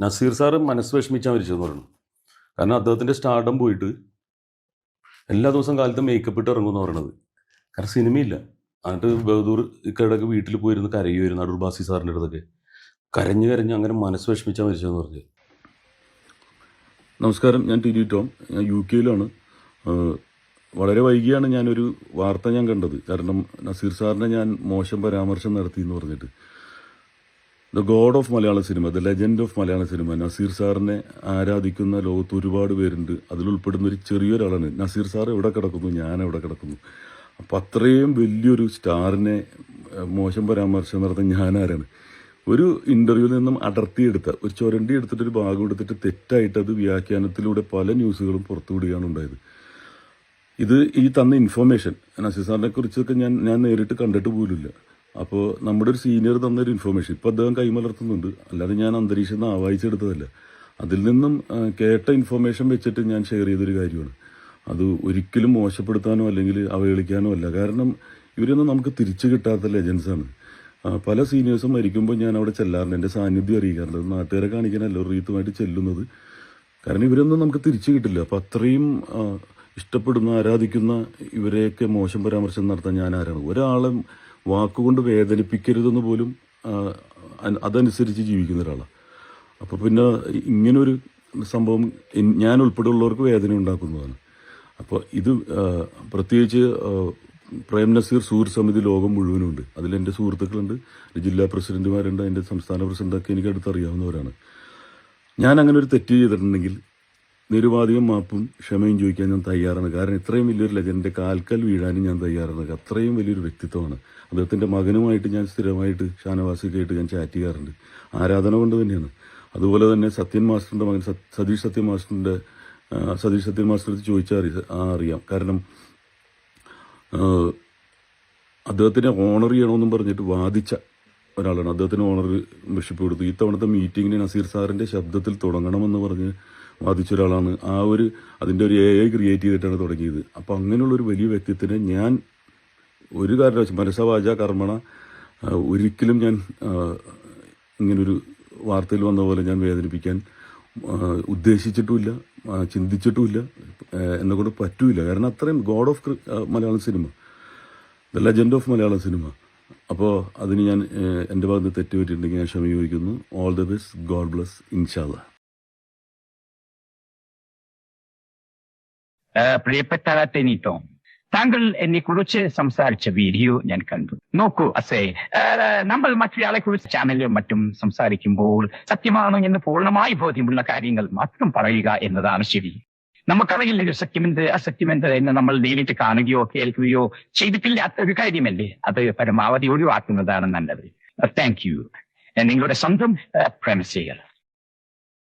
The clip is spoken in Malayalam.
നസീർ സാറ് മനസ്സ് വിഷമിച്ചാൽ മരിച്ചെന്ന് പറഞ്ഞു കാരണം അദ്ദേഹത്തിന്റെ സ്റ്റാർഡം പോയിട്ട് എല്ലാ ദിവസം കാലത്തും മേക്കപ്പ് ഇട്ട് ഇറങ്ങുമെന്ന് പറയണത് കാരണം സിനിമയില്ല. എന്നിട്ട് ബഹദൂർ ഇക്കടക്ക് വീട്ടിൽ പോയിരുന്ന് കരയുമായിരുന്നു അടൂർ ബാസി സാറിന്റെ അടുത്തൊക്കെ. കരഞ്ഞ് കരഞ്ഞ് അങ്ങനെ മനസ്സ് വിഷമിച്ചാൽ മരിച്ചതെന്ന് പറഞ്ഞു. നമസ്കാരം ഞാൻ ടി ടോം. ഞാൻ യു കെയിലാണ് വളരെ വൈകിയാണ് ഞാനൊരു വാർത്ത ഞാൻ കണ്ടത്. കാരണം നസീർ സാറിനെ ഞാൻ മോശം പരാമർശം നടത്തി എന്ന് പറഞ്ഞിട്ട്. The god of Malayala cinema the legend of Malayala cinema Nazir സാറിനെ ആരാധിക്കുന്ന ലോകത്ത് ഒരുപാട് പേരുണ്ട്. അതിലുൾപ്പെടുന്ന ഒരു ചെറിയൊരാളാണ്. നസീർ സാർ എവിടെ കിടക്കുന്നു? ഞാൻ എവിടെ കിടക്കുന്നു? അപ്പം അത്രയും വലിയൊരു സ്റ്റാറിനെ മോശം പരാമർശം നടത്തുന്ന ഞാനാരാണ് ഒരു ഇന്റർവ്യൂവിൽ നിന്നും അടർത്തിയെടുത്ത ഒരു ചൊരണ്ടി എടുത്തിട്ട് ഒരു ഭാഗം എടുത്തിട്ട് തെറ്റായിട്ട് അത് വ്യാഖ്യാനത്തിലൂടെ പല ന്യൂസുകളും പുറത്തുവിടുകയാണ് ഉണ്ടായത്. ഇത് ഈ തന്ന ഇൻഫർമേഷൻ നസീർ സാറിനെ കുറിച്ചൊക്കെ ഞാൻ ഞാൻ നേരിട്ട് കണ്ടിട്ട് പോലുമില്ല. അപ്പോൾ നമ്മുടെ ഒരു സീനിയർ തന്നൊരു ഇൻഫർമേഷൻ ഇപ്പോൾ അദ്ദേഹം കൈമലർത്തുന്നുണ്ട്. അല്ലാതെ ഞാൻ അന്തരീക്ഷം നിന്ന് ആവാഹിച്ചെടുത്തതല്ല. അതിൽ നിന്നും കേട്ട ഇൻഫർമേഷൻ വെച്ചിട്ട് ഞാൻ ഷെയർ ചെയ്തൊരു കാര്യമാണ്. അത് ഒരിക്കലും മോശപ്പെടുത്താനോ അല്ലെങ്കിൽ അവഹേളിക്കാനോ അല്ല. കാരണം ഇവരൊന്നും നമുക്ക് തിരിച്ചു കിട്ടാത്ത ലെജൻസാണ് പല സീനിയേഴ്സും മരിക്കുമ്പോൾ ഞാൻ അവിടെ ചെല്ലാറുണ്ട്. എന്റെ സാന്നിധ്യം അറിയിക്കാറുണ്ട്. നാട്ടുകാരെ കാണിക്കാനല്ല റീത്തുമായിട്ട് ചെല്ലുന്നത്. കാരണം ഇവരൊന്നും നമുക്ക് തിരിച്ചു കിട്ടില്ല. അപ്പം അത്രയും ഇഷ്ടപ്പെടുന്ന ആരാധിക്കുന്ന ഇവരെയൊക്കെ മോശം പരാമർശം നടത്താൻ ഞാൻ ആരാണ്? ഒരാളെ വാക്കുകൊണ്ട് വേദനിപ്പിക്കരുതെന്ന് പോലും അതനുസരിച്ച് ജീവിക്കുന്ന ഒരാളാണ് അപ്പോൾ പിന്നെ ഇങ്ങനൊരു സംഭവം ഞാൻ ഉൾപ്പെടെയുള്ളവർക്ക് വേദന ഉണ്ടാക്കുന്നതാണ്. അപ്പോൾ ഇത് പ്രത്യേകിച്ച് പ്രേം നസീർ സൂർ സമിതി ലോകം മുഴുവനുണ്ട് അതിലെന്റെ സുഹൃത്തുക്കളുണ്ട്. ജില്ലാ പ്രസിഡന്റുമാരുണ്ട്. എന്റെ സംസ്ഥാന പ്രസിഡന്റൊക്കെ എനിക്ക് അടുത്തറിയാവുന്നവരാണ്. ഞാൻ അങ്ങനെ ഒരു തെറ്റ് ചെയ്തിട്ടുണ്ടെങ്കിൽ നിരുപാധികം മാപ്പും ക്ഷമയും ചോദിക്കാൻ ഞാൻ തയ്യാറാണ് കാരണം ഇത്രയും വലിയൊരു ലെജൻഡിന്റെ കാൽക്കൽ വീഴാനും ഞാൻ തയ്യാറാണ് അത്രയും വലിയൊരു വ്യക്തിത്വമാണ്. അദ്ദേഹത്തിന്റെ മകനുമായിട്ട് ഞാൻ സ്ഥിരമായിട്ട് ഷാനവാസിക്കായിട്ട് ഞാൻ ചാറ്റ് ചെയ്യാറുണ്ട്. ആരാധന കൊണ്ട് തന്നെയാണ്. അതുപോലെ തന്നെ സത്യൻ മാസ്റ്ററിന്റെ മകൻ സത്- സതീഷ് സത്യൻ മാസ്റ്ററിന്റെ സതീഷ് സത്യൻ മാസ്റ്റർ അടുത്ത് ചോദിച്ചാൽ അറിയാം. കാരണം അദ്ദേഹത്തിനെ ഓണർ ചെയ്യണമെന്നും പറഞ്ഞിട്ട് വാദിച്ച ഒരാളാണ്. അദ്ദേഹത്തിന് ഓണർ മെഷിപ്പ് കൊടുത്തു. ഇത്തവണത്തെ മീറ്റിങ്ങിന് നസീർ സാറിന്റെ ശബ്ദത്തിൽ തുടങ്ങണമെന്ന് പറഞ്ഞ് വാദിച്ച ഒരാളാണ്. ആ ഒരു അതിന്റെ ഒരു എ ഐ ക്രിയേറ്റ് ചെയ്തിട്ടാണ് തുടങ്ങിയത്. അപ്പോൾ അങ്ങനെയുള്ള ഒരു വലിയ വ്യക്തിത്വത്തിനെ ഞാൻ ഒരു കാരണവശാലും മനസ്സവാച കർമ്മണ ഒരിക്കലും ഞാൻ ഇങ്ങനൊരു വാർത്തയിൽ വന്ന പോലെ ഞാൻ വേദനിപ്പിക്കാൻ ഉദ്ദേശിച്ചിട്ടുമില്ല ചിന്തിച്ചിട്ടുമില്ല എന്നെക്കൊണ്ട് എന്നെ കൊണ്ട് പറ്റൂല. കാരണം അത്രയും god of Malayalam cinema the legend of Malayalam cinema അപ്പോൾ അതിന് ഞാൻ എന്റെ ഭാഗത്ത് തെറ്റ് പറ്റിയിട്ടുണ്ടെങ്കിൽ ഞാൻ ക്ഷമ ചോദിക്കുന്നു. All the best god bless ഇൻഷാല്ല പ്രിയപ്പെട്ട ടെനിട്ടോ താങ്കൾ എന്നെ കുറിച്ച് സംസാരിച്ച വീഡിയോ ഞാൻ കണ്ടു. നോക്കൂ അസേ നമ്മൾ മറ്റൊരാളെ കുറിച്ച് ചാനലിലും മറ്റും സംസാരിക്കുമ്പോൾ സത്യമാണോ എന്ന് പൂർണമായി ബോധ്യമുള്ള കാര്യങ്ങൾ മാത്രം പറയുക എന്നതാണ് ശരി. നമുക്കറിയില്ല സത്യമെന്ത് അസത്യമെന്ത് എന്ന് നമ്മൾ നേരിട്ട് കാണുകയോ കേൾക്കുകയോ ചെയ്തിട്ടില്ലാത്ത ഒരു കാര്യമല്ലേ? അത് പരമാവധി ഒഴിവാക്കുന്നതാണ് നല്ലത്. താങ്ക് യു നിങ്ങളുടെ സ്വന്തം പ്രേമസേയർ